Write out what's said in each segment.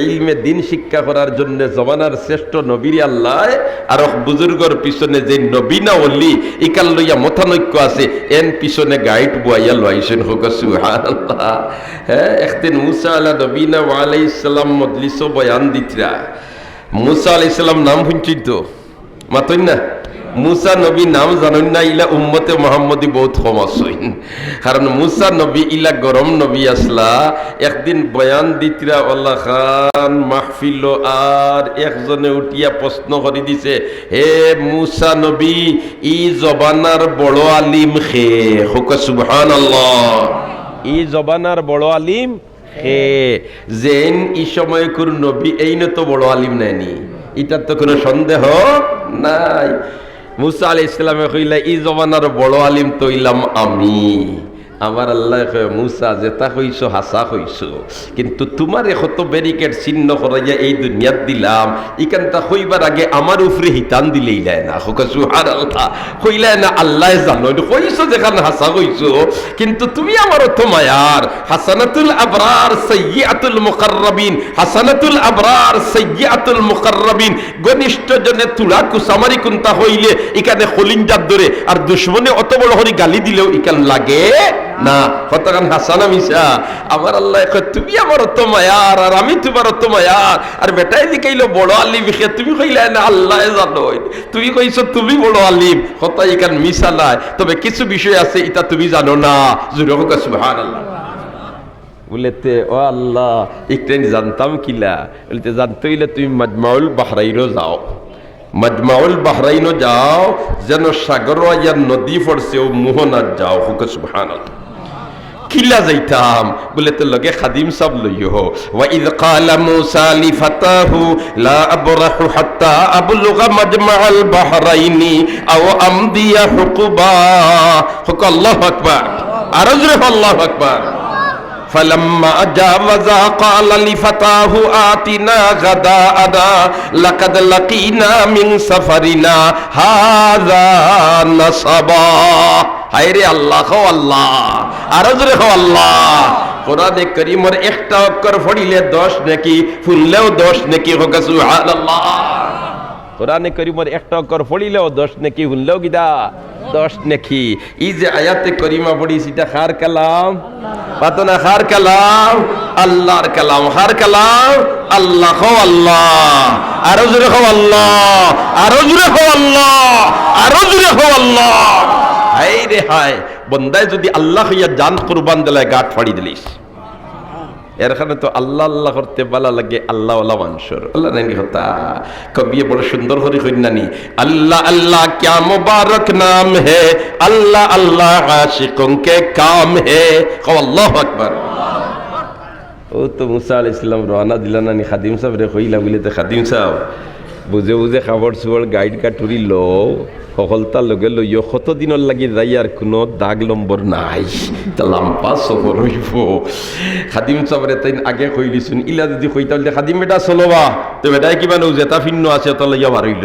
ইলমে দিন শিক্ষা করার জন্য জমানার শ্রেষ্ঠ নবীর আল্লাহ, আর বুজুর্গর পিছনে যে নবীনা অলি ইকাল লইয়া মতানৈক্য আছে, এন পিছনে গাইড বুয়াইয়া লইছেন। হোক, সুবহানাল্লাহ। হ্যাঁ একদিন মুসা আলা নবীনা আলাইহিস সালাম মজলিস বয়ান দিতরা। মুসা আলাইহিস সালাম নাম শুনছি তো? মাতই না? মুসা নবী নাম জানুন না, ইলা উম্মতে মোহাম্মদী বহুত কম আসইন কারণ মুসা নবী ইলা গরম নবী আসলা, একদিন বয়ান দিতরা আল্লাহ খান মাহফিল আর একজনে উঠিয়া প্রশ্ন করে দিছে, হে মুসা নবী, ই জবানার বড় আলিম খে হুক সুবহান আল্লাহ ই জবানার বড় আলিম হে জেন ই সময় কোন নবী, এই তো বড় আলিম নেয়নি এটার তো কোনো সন্দেহ নাই। মুসা আলি ইসলামে কইলা ই জমানার বড় আলিম তৈলাম আমি। আমার আল্লাহ মুসা যেটা কইছ হাসা কইছ কিন্তু তোমার কত ব্যারিকেড চিহ্ন করাইয়া এই দুনিয়াত দিলাম। ইকানটা কইবার আগে আমার উপরে হিতান দিলেই যায় না। হোক সুহার আল্লাহ কইলাই না আল্লাহ জানো কইছ যেখানে হাসা কইছ কিন্তু তুমি আমার অত মায়ার। হাসানাতুল আবরার সৈয়াতুল মুকাররাবিন। হাসানাতুল আবরার সৈয়াতুল মুকাররাবিন। ঘনিষ্ঠ জনে তুলা কুসামারি কুন্তা হইলে ইকানে খলিঞ্জার ধরে আর দুশ্মনে অত বড় হরি গালি দিলেও ইকান লাগে না কতক্ষণ হাসানা মিশা, আমার আল্লাহ তুমি আমার অত মায়ার, আর আমি তোমার অত মায়ার। আর বেটাই দিকাইলো বড় আলিম খে তুমি কইলে না, আল্লাহ জানো। তুমি কইছো তুমি বড় আলিম কত ইকান মিশা নাই। তবে কিছু বিষয় আছে এটা তুমি জানো না। জুড়ে হোক সুবহান আল্লাহ বলেতে ও আল্লাহ, একটু জানতাম কিলা? বলতে জানতে হইলে তুমি মজমাউল বাহরাইনও যাও। মজমাউল বাহরাইনও যাও, যেন সাগর নদী পড়ছে, ও মোহনার যাও। হুক সুবহান কিলা যাইতাম। বলে তো লগে খাদিম সব লইও ওয়াইদ ক্বালা মূসা লিফাতাহু, লা আবরাহু হাত্তা আবলুগা মাজমাআল বাহরাইনি, আও আমদিয়া হুকুবা। হুক আল্লাহু আকবার। আরজরে আল্লাহু আকবার। فلما جاوزا قال لفتاه آتنا غداءنا لقد لقينا من سفرنا هذا نصبا হায়রে আল্লাহ খো আল্লাহ আরো জোরে খো আল্লাহ কোরআনে করিমর একটা অক্ষর ফড়িলে দশ নাকি ফুললেও দশ নাকি হোক সুবহানাল্লাহ কোরআনে করিমর একটা অক্ষর ফড়িলেও দশ নেকি ফুললেও গিদা। দশ নেকি। ই যে আয়াতে করিমা পড়ি, সেটা খার কালাম? পাতো না খার কালাম? আল্লাহর কালাম, খার কালাম? আল্লাহ খো আল্লাহ, আরও জোরে খো আল্লাহ, আরও জোরে খো আল্লাহ, আরও জোরে খো আল্লাহ। হাই রে হাই বন্দায় যদি আল্লাহ হইয়া জান কুরবান দিলে গাঠ ফাড়ি দিলিস। এরখানে তো আল্লাহ আল্লাহ করতে বালা লাগে আল্লাহ আল্লাহ মানসর আল্লাহ নাইনি হতা কবিয়ে বড় সুন্দর হরি হইনানি আল্লাহ আল্লাহ ক্যা মুবারক নাম হে? আল্লাহ আল্লাহ আশিকোং কে কাম হে? আল্লাহ আকবার। ও তো মুসা আলাইহিস সালাম রওনা খাদিম সাহেব রে কইলা বলে খাদিম সাহেব। বুঝে বুঝে খাবার চুবর গাইড কাটুরি লো সকলতার লগে লইও কত দিনের লাগি যাই আর কোনো দাগ নম্বর নাই। লাম্পা সফর হইব। খাদিম সবরে তাই আগে কই দিছুন, ইলা যদি কইতা বলতে খাদিম বেটা চলবা। তো বেটাই কিবা নৌ জেতা ভিন্ন আছে তো লইয়া বারইল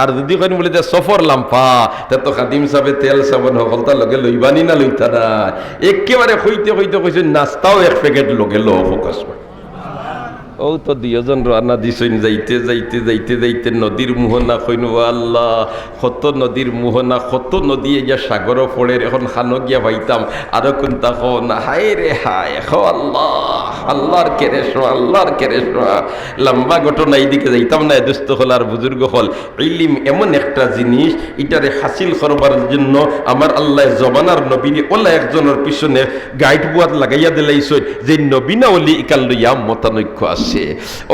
আর যদি কইন বলে যে সফর লাম্পা, তে তো খাদিম সাবে তেল সাবন সকলতা লগে লইবানি না লইতা না একেবারে কইতে কইতে কইছে নাস্তাও এক প্যাকেট লগে লো ফোকাস ও তো দুজন রান্না দিছইন, যাইতে যাইতে যাইতে যাইতে নদীর মোহনা কইন আল্লাহ। কত নদীর মোহনা কত নদী ইয়া সাগর পড়ে এখন খানো ভাইতাম। আরও কোনটা কো না, হায় রে হায় খো আল্লাহ আল্লাহর কেরে শোয়া আল্লাহর কেরে শোয়া লম্বা ঘটনা এইদিকে যাইতাম না দুস্থ হল আর বুজুর্গ হল। ইলিম এমন একটা জিনিস এটারে হাসিল করবার জন্য আমার আল্লাহ জমানার নবীনে ওলা একজনের পিছনে গাইড বুয়াত লাগাইয়া দিলাইছই যে নবীনা অলি ইকাল লইয়া মতানৈক্য আছে।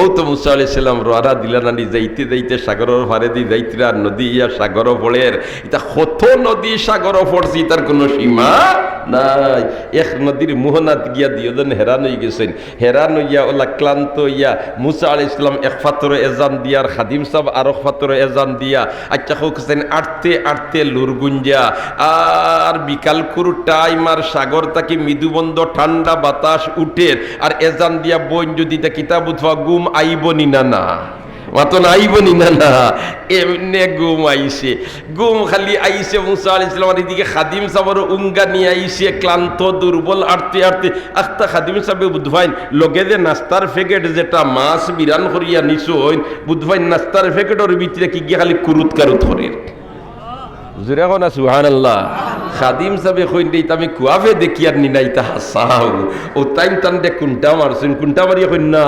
ও তো মুসা আলি সাল্লাম রারা দিলানানি যাইতে যাইতে সাগরের ফারে দি যাইতিরা, নদী ইয়া সাগর পড়ের এটা কত নদী সাগর পড়ছি তার কোনো সীমা নাই। এক নদীর মোহনাত গিয়া দিয়জন হেরান হয়ে গেছেন। হেরান হইয়া ওলা ক্লান্ত ইয়া মুসা আলি ইসলাম এক ফাতর এজান দিয়ার খাদিম সাহ আর ফাতর এজান দিয়া আচ্ছা হোকেছেন আটতে আটতে লুরগুঞ্জা। আর বিকাল কুরু টাইম আর সাগর তাকে মৃদুবন্ধ ঠান্ডা বাতাস উঠে আর এজান দিয়া বইন যদি তা কিতাব উঠবা গুম আইব নি না মাতন আইব নি না এমনি গুম আইছে গুম খালি আইছে মুসা আলি ইসলাম এদিকে খাদিম সাবর উঙ্গা নিয়ে আইছে ক্লান্ত দুর্বল আটতে আটতে আখতা খাদিম সাহেব বুধভাইন লগে যে নাস্তার প্যাকেট যেটা মাছ বিরান করিয়া নিছো বুধভাইন নাস্তার প্যাকেটের ভিতরে কি গিয়ে খালি কুরুত কারুত করে না সুহান আল্লাহ খাদিম সাবে কইন দেই আমি কুয়াবে দেখি আর নিনাই তা হাসাও। ও টাইম টান্ডে কুন্টা মারছেন কুন্টা মারিয়া কইন না।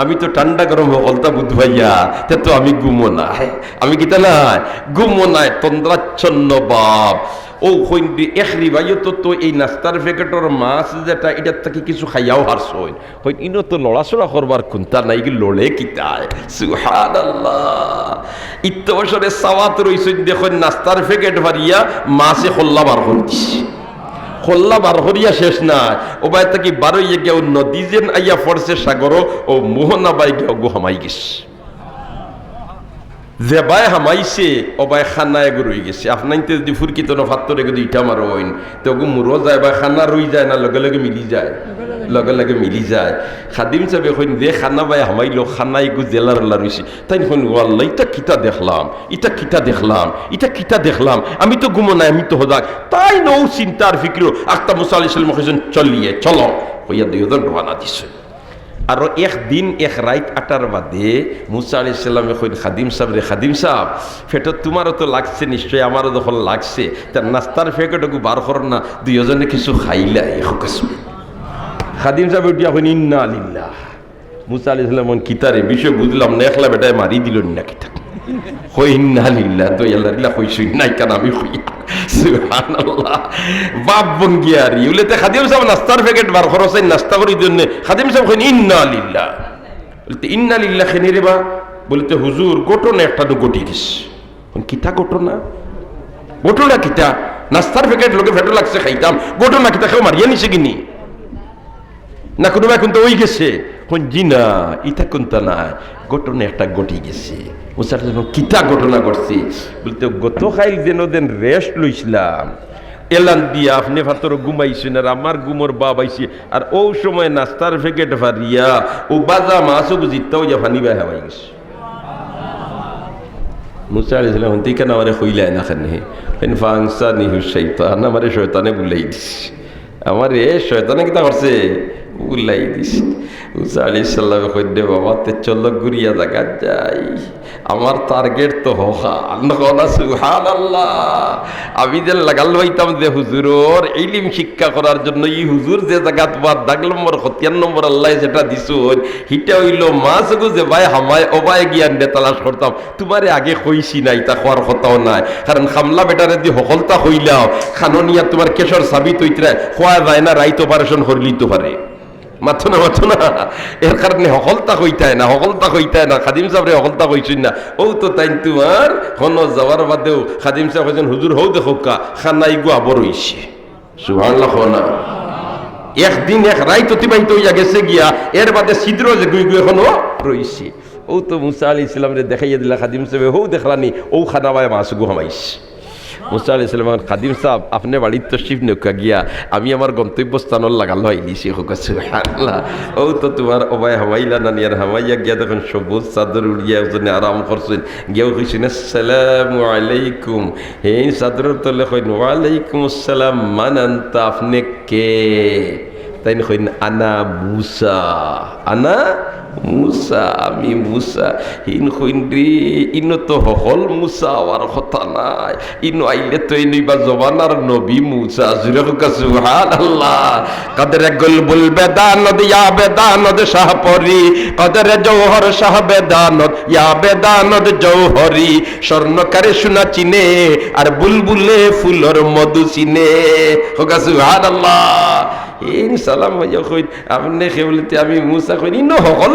আমি তো ঠান্ডা গরম হলতা বুধ ভাইয়া, তে তো আমি গুমো নাই। আমি কিতা নাই। গুমো নাই, তন্দ্রাচ্ছন্ন বাপ। ও কইন্দি এখরি ভাইও তো তো এই নাস্তার প্যাকেটর মাছ যেটা, এটার থেকে কিছু খাইয়াও হারছ হই ইনো তো লড়াচড়া করবার কুন্তা নাই কি লড়ে কিতায়। সুহান আল্লাহ ইত্যবসরে সাওয়াত রইছেন দেখুন নাস্তার প্যাকেট ভারিয়া মাছে খোল্লা বার করছি খোল্লা বার করিয়া শেষ না ও বাই তাকি বারোইয়া গিয়া নদী যেন আইয়া পড়ছে সাগর ও মোহনা বাই গিয়া গো হামাই গেছে। যে বাই হামাইছে খানায় গো রই গেছে। আপনার তো যদি ফুরকিত না ফাত্তরে গো ইটা মারো হইন, তো গো মুরো যায় বা খানা রই যায় না, লগে লগে মিলি যায়। লগে লগে মিলি যায়। খাদিম চাবে কইন যে খানা বাই হামাইলো খানাই গো জেলার লারুইছি তাই কইন, ওয়াল্লাহ, ইটা কিতা দেখলাম, ইটা কিতা দেখলাম, ইটা কিতা দেখলাম, আমি তো ঘুমো নাই, আমি তো হদাক। তাই নৌ চিন্তার ফিক্র আক্তা মুসা আলি সাল্লাম চলিয়ে, চলো। হইয়া দুইজন রওনা দিছে। আর একদিন এক রাইত আটার বাদে মুসা আলি সাল্লামে কইন খাদিম সাহেব রে, খাদিম সাহেব ফেটো তোমারও তো লাগছে, নিশ্চয়ই আমারও যখন লাগছে। তার নাস্তার ফেকেটকু বার কর না, দুইজনে কিছু খাইলাই খাদিম সাহেব উঠিয়া হইন ইন্না আলিল্লাহ মুসা আলি সাল্লাম কিতারে, বিষয় বুঝলাম না, একলা বেটায় মারি দিল না কিতা তো বাপ বঙ্গিয়ার ইউলেতে খাদিম সাহেব নাস্তার প্যাকেট বার খরচেন নাস্তা করি জন্য খাদিম সাহেব কইন ইন্না আলিল্লাহ বলতে ইন্না লিল্লাহ খেনি রে বা বলতে হুজুর ঘটনা একটা তো ঘটি গেছে কিতা ঘটনা ঘটনা কিতা নাস্তার প্যাকেট লোকে ফেটো লাগছে খাইতাম ঘটনা কিতা কেউ মারিয়া নিছে কিনি না কোনো কিন্তু ওই গেছে কোন জি না ইটা কোনটা না ঘটনা একটা ঘটি গেছে। ওসার কিতা ঘটনা ঘটছে বলতে, গত খাইল যেন দেন রেস্ট লইছিলাম। এলান দিয়া আপনি ভাতর ঘুমাইছেন আর আমার ঘুমর বা বাইছে আর ও সময় নাস্তার প্যাকেট ফারিয়া, ও বাজা মাছও বুঝিতাও যা ফানি বাই হামাই গেছে। কেন আমারে হইলাই না খানে। ফেন ফাংসা নিহু শৈতান, আমারে শয়তানে বুলাই দিস আমার এ শয়তানে কিতা করছে? উল্লাই দিস। মুসা আলি সাল্লাম কইলে বাবা তে চল গুরিয়া জায়গা যাই আমার টার্গেট তো হহা সুহান আল্লাহ আমি যে লাগাল হইতাম যে হুজুরর ইলিম শিক্ষা করার জন্য ই হুজুর যে জায়গা তোমার দাগ নম্বর হতিয়ান নম্বর আল্লাহ যেটা দিছ হিটা হইল মাছ গো যে ভাই হামায় অবায় জ্ঞান দে তালাশ করতাম। তোমারে আগে কইছি নাই, তা খোয়ার কথাও নাই। কারণ খামলা বেটারে দি হকলতা হইলাও। খাননিয়া তোমার কেশর সাবিত হইতরা, খোয়া যায় না, রাইত অপারেশন করলি তো পারে মাথো না মাথো না। এর কারণে হকলতা কইতায় না, হকলতা কইতায় না, খাদিম সাহেবরে হকলতা কইছেন না। ও তো তাই তোমার হন যাওয়ার বাদেও খাদিম সাহেব কইছেন, হুজুর হৌ দেখো কা, খানাই গো আবর হইছে। সুবহানাল্লাহ না। একদিন এক রাইত অতিবাহিত হইয়া গেছে গিয়া, এর বাদে ছিদ্র যে গুই গুই এখনও রইছে। ও তো মুসা আলি ইসলামরে দেখাইয়া দিলা, খাদিম সাহেব হৌ দেখলানি, ও খানা বায় মাছ গো হামাইছে। মুসা আলি ইসলাম খাদিম সাহেব, আপনি বাড়ির তো শিব নৌকা গিয়া, আমি আমার গন্তব্যস্থানত লাগাল হইলিছি হোক আল্লাহ ও তো তোমার অবাই হামাইলা নানি আর হামাইয়া গিয়া দেখুন সবুজ চাদর উড়িয়া ওজনে আরাম করছেন। গিয়াও কইছেন, আসসালামু আলাইকুম। এই চাদরের তলে কইন, ওয়ালাইকুম আসসালাম মানান্তা আপনি কে? তাই কইন, আনা মুসা। আনা? মুসা, আমি মুসা। ইন কইন্দ্রি ইনো তো হল মুসা আর কথা নাই। ইনো আইলে তো ইনইবা জবানার নবী মুসা। জুরে হুকা সুবহান আল্লাহ কাদরে গুলবুল বেদানত, ইয়া বেদানত শাহপরি। কাদরে জৌহর শাহ বেদানত, ইয়া বেদানত জৌহরি স্বর্ণকারে সোনা চিনে, আর বুলবুলে ফুলর মধু চিনে। হুকা সুবহান আল্লাহ ইন সালাম হইয়া কই আপনি খেবলিতে আমি মুসা কই ইনো সকল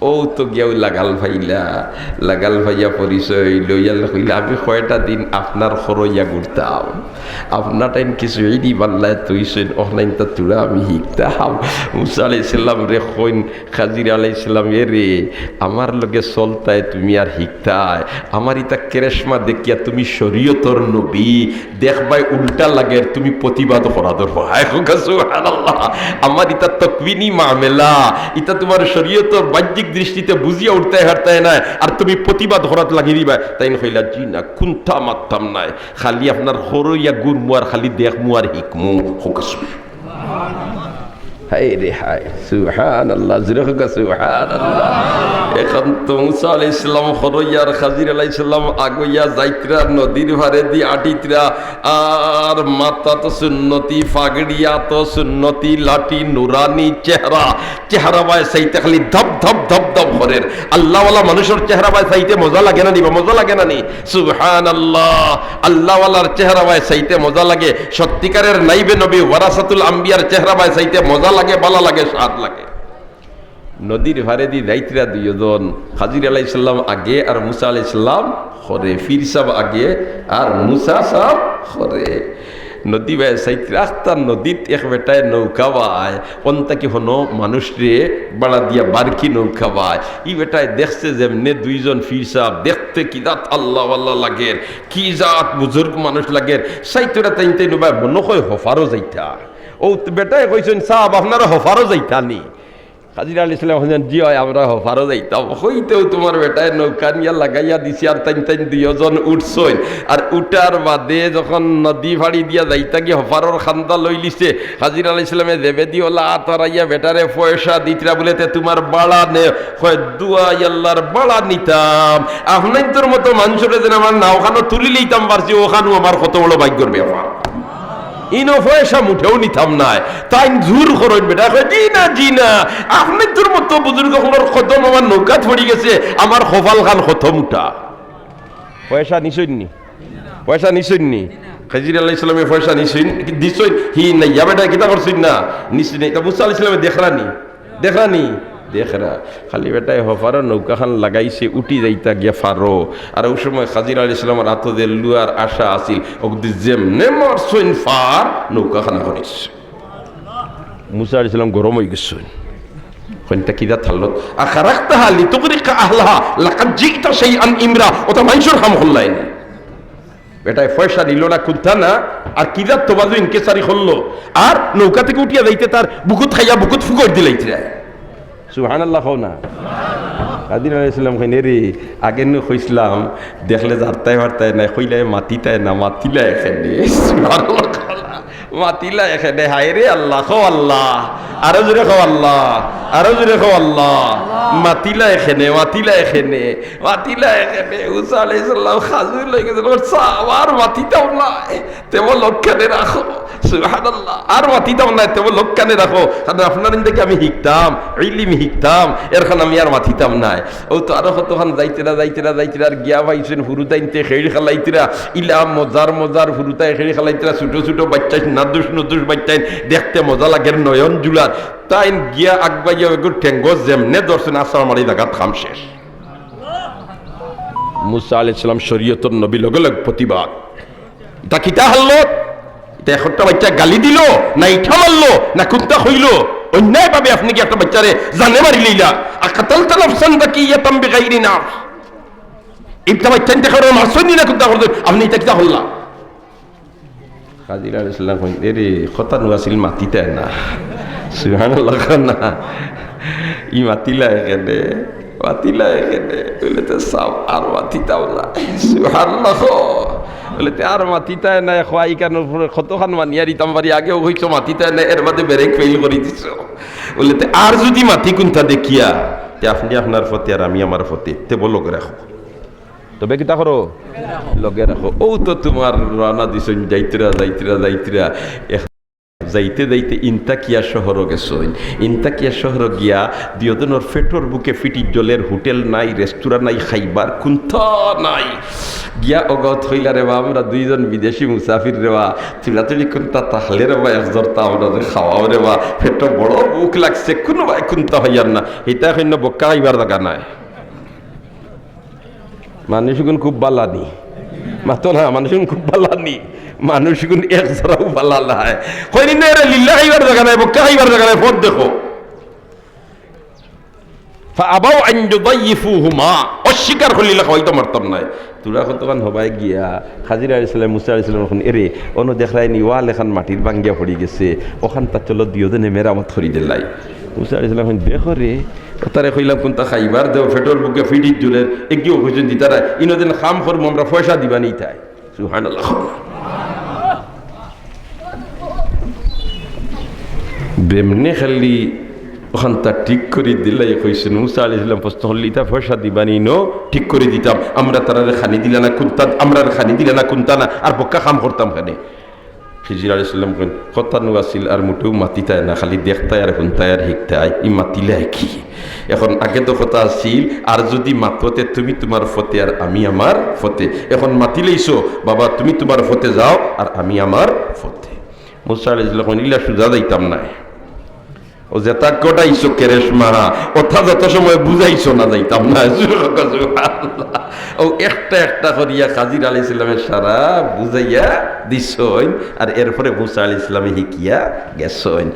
ও তো গিয়াও লাগাল ভাইলা, লাগাল ভাইয়া পরিচয় লইয়াল হইলা, আমি কয়টা দিন আপনার খরইয়া ঘুরতাম। আপনার টাইম কিছু এই দি বাল্লায় তুইছেন অনলাইন তা তুরা আমি শিখতাম। মুসা আলাইসাল্লাম রে কইন, খাজির আলাইসাল্লাম এ রে, আমার লগে চলতায় তুমি আর শিখতায়। আমার ইতা কেরেশমা দেখিয়া তুমি শরীয়তর নবী দেখবাই উল্টা লাগে তুমি প্রতিবাদ করা ধরবো আমার ইতা তকবিনী মামেলা, ইতা তোমার শরীয়তর বাহ্যিক দৃষ্টিতে বুঝিয়া উঠতে হারতে নাই, আর তুমি প্রতিবাদ হরাত লাগি দিবা। তাই হইলা জি না কুন্থা মারতাম নাই। খালি আপনার হরইয়া গুড় মুয়ার, খালি দেখ মুয়ার হিকমু হোক হাই রে হাই সুহান আল্লাহ সুহান আল্লাহ এখন তো মুসা ইসলাম হরইয়ার খাজির আলাই ইসলাম আগইয়া যাইতরা, নদীর ভারে দি আটিতরা, আর মাতা তো সুন্নতি, ফাগড়িয়া তো সুন্নতি, লাঠি, নুরানি, চেহারা চেহারা বায় সাইতে খালি ধপ ধপ ধপ ধপ হরের আল্লাহওয়ালা মানুষের চেহারা বায় সাইতে মজা লাগে না নি বা মজা লাগে না নি? সুবহান আল্লাহ আল্লাহওয়ালার চেহারা বায় সাইতে মজা লাগে। সত্যিকারের নাইবে নবী ওয়ারাসাতুল আম্বিয়ার চেহারা বায় সাইতে মজা লাগে ভালো লাগে, স্বাদ লাগে। নদীর ভারে দি দায়িত্রা দুইজন হাজির আলাইসাল্লাম আগে আর মুসা আলাইসাল্লাম হরে ফির সাহ আগে আর মুসা সাহ হরে নদী বাই সাইত রাস্তার নদীত এক বেটায় নৌকা বায় অন্তাকি হনো মানুষ রে বাড়া দিয়া বারকি নৌকা বায়। ই বেটায় দেখছে যেমনে দুইজন ফির সাহ দেখতে কি দাঁত আল্লাহ আল্লাহ লাগের, কি জাত বুজুর্গ মানুষ লাগের। সাইতরা তাই তাই মনে হয় হফারও যাইতা। ও বেটায় কইছেন সাহ আপনারা হফারও যাইতা নি হাজির আলী ইসলাম হোসেন জি হয়, আমরা হফারও যাইতাম। হইতেও তোমার বেটায় নৌকা নিয়া লাগাইয়া দিছি আর তাইন তাইন দুইজন উঠছই আর উঠার বাদে যখন নদী ভাড়ি দিয়া যাইতা গিয়ে হফারর খান্দা লই লিছে হাজির আলী ইসলামে দেবে দিওলা আতরাইয়া বেটারে পয়সা দিতরা বলেতে তোমার বাড়া নে। হয় দুয়া আল্লাহর বাড়া নিতাম। আপনার তোর মতো মানুষের যেন আমার না ওখানে তুলি লইতাম, পারছি, ওখানেও আমার কত বড় ভাগ্যর ব্যাপার। ইনো পয়সা মুঠেও নিতাম নাই। তাই জোর করেন বেটা, কয়, জি না জি না, আপনি তোর মতো বুজুর্গ হলোর কদম আমার নৌকাত পড়ি গেছে, আমার কপাল খান কত মুঠা? পয়সা নিছই নি? পয়সা নিছই নি? খাজির আল্লাহ ইসলামে পয়সা নিছই দিছই হি না ইয়া বেটা, কিতা করছিস না? নেই। তা মুসা আলাহ ইসলামে দেখরানি দেখরানি দেখরা খালি বেটায় হফারো নৌকাখান লাগাইছে, উঠি যাইতা গিয়া ফারো। আর ওই সময় খাজির আলী ইসলামের হাত দিয়ে লুয়ার আশা আসিল অগদি যেমনে মারছইন ফার নৌকাখানা করিস। মুসা আলী ইসলাম গরম হয়ে গেছেন কইনটা কিদা থাল্লত আখারাক্তাহা লিতুগরিকা আহলাহা, লাকাদ জিগতা শাইআন ইমরা, ওটা মানুষের কাম হল্লাই না বেটায় পয়সা নিল না কুন্থা না, আর কিদার তোবাজু ইনকেসারি হল্লো আর নৌকা থেকে উঠিয়া যাইতে তার বুকুত খাইয়া বুকুত ফুকর দিলাইতে সুহান আল্লাহ খাও না কাদিন আলাইসালাম কইনে রে, আগে নু খুঁজলাম দেখলে জারতায় হারতায় না খুঁজলে মাতিতায় না, মাতিলে এখানে। মাতিলা এখানে হায় রে আল্লাহ খো আল্লাহ আরও জোরে খো আল্লাহ আরও জোরে খো আল্লাহ। মাতিলা এখানে মাতিলা এখানে মাতিলা এখানে উসা আলাইসাল্লাম খাজু লই গেছে আর মাতিতাম না তেমন লক্ষণে রাখো সুবহানাল্লাহ আর মাতিতাম না তেমন লক্ষণে রাখো। কারণ আপনার থেকে আমি শিখতাম ইলিম শিখতাম এরখান আমি আর মাতিতাম নাই। ও তো আরও কতক্ষণ যাইতেরা যাইতেরা যাইতেরা আর গিয়া পাইছেন হুরুতাইনতে খেড়ি খেলাইতেরা ইলা মজার মজার হুরুতাই খেড়ি খেলাইতেরা ছোট ছোট বাচ্চা নাদুস নদুস বাচ্চাইন দেখতে মজা লাগে নয়ন জুলার। তাইন গিয়া আগবাইয়া ঠেঙ্গো যেমনে দর্শন আসার মারি জাগাত খাম শেষ। মুসা আলাইহিস সালাম শরীয়তর নবী লগে লগ প্রতিবাদ। তা কিতা হাল্লত এটা একটা বাচ্চা গালি দিল, না ইঠা মারলো, না কুত্তা হইল অন্যায় ভাবে আপনি কি একটা বাচ্চারে জানে মারি লইলা? আর কাতাল তালাফ সান্দা কি? ইয়া তাম্বি গাইরি না ইবটা বাচ্চা খাওয়ার মারছনি না কুত্তা করতে আপনি এটা কিতা হল্লা কাজির আলাইহিস সালাম কই এরে কথা নুয়াছিল মাতিতে না সুবহানাল্লাহ না ই মাতিলা এখানে মাতিলা এখানে বলে তো সব আর মাতিতাও না সুবহানাল্লাহ বলে তে আর মাতিতায় নাই খোয়াই কেন কতখান মানিয়া দিতাম পারি আগেও হইছো মাতিতায় নাই এর বাদে ব্রেক ফেল করে দিছ বলে তে আর যদি মাতি কোনটা দেখিয়া তে আপনি আপনার ফতে আর আমি আমার ফতে তে বলো রাখো তবে কিতা করো? লগে রাখো। ও তো তোমার রানা দিছ যাইতরা যাইতরা যাইতরা। যাইতে যাইতে ইন্তাকিয়া শহরও গেছইন। ইন্তাকিয়া শহর গিয়া দিয়দনের ফেটোর বুকে ফিটি জলের হোটেল নাই, রেস্তোরাঁ নাই, খাইবার কুন্থ নাই। গিয়া অগত হইলা রে বা, আমরা দুইজন বিদেশি মুসাফির রে বা চিলাচুলি কুন্তা তাহলে রে বা একজর তা আমরা খাওয়াও রে বা। ফেটো বড় বুক লাগছে, কোনো ভাই কুন্তা হইয়ার না। এটা হইন্য বক্কা খাইবার জায়গা নাই। মানুষগুন খুব বালানি। মাতো না মানুষগুন খুব বালানি। মানুষগুন এক জরাও বালা নাই। হইনি না রে লিল্লা খাইবার জায়গা নাই বক্কা খাইবার জায়গা নাই ফট দেখো। আবাও আইন যুদাইফুহুমা অস্বীকার মারতাম নাই। হবাই গিয়া হাজিরা আলিসাল্লাম মুসা আলিসাল্লাম এখন এরে অন্য দেখাই নি ওয়াল এখান মাটির বাঙ্গিয়া পড়ি গেছে। ওখান তার চলো দিও দেনে মেরামত করি দিলাই। মুসা দেখো রে কইলাম খাইবার? দেও বুকে তারা ইনোদিন খাম করব, আমরা পয়সা দিবা নি তাই। সুহানাল্লাহ বেমনে খালি ঠিক করে দিলাই কইছেন মুসা আলি প্রশ্ন হল্লি তা পয়সা দিবানি নো? ঠিক করে দিতাম। আমরা তারা খানি দিলে না, কুন্তা আমরা খানি দিলে না, কুন্তা না, আর বক্কা খাম করতাম খানে ফিজির আলি ইসলাম কেন কথা নু আসিল আর মাতি মাতিতায় না, খালি দেখতায় আর শুনতায় আর শিখতায় ই মাতিলে কি? এখন আগে তো কথা আসিল আর যদি মাততে তুমি তোমার ফতে আর আমি আমার ফতে। এখন মাতিলেইছো বাবা, তুমি তোমার ফতে যাও আর আমি আমার ফতে। মুসা আলি ইসলাম ইলা সুজা যাইতাম নাই। ও যে তা কটাইছো কেরেশমা কথা যত সময় বুঝাইছো না যাইতাম না ও একটা একটা করিয়া কাজির আলি ইসলামের সারা বুঝাইয়া দিছ আর এরপরে মুসা আলি ইসলামে হিকিয়া গেছইন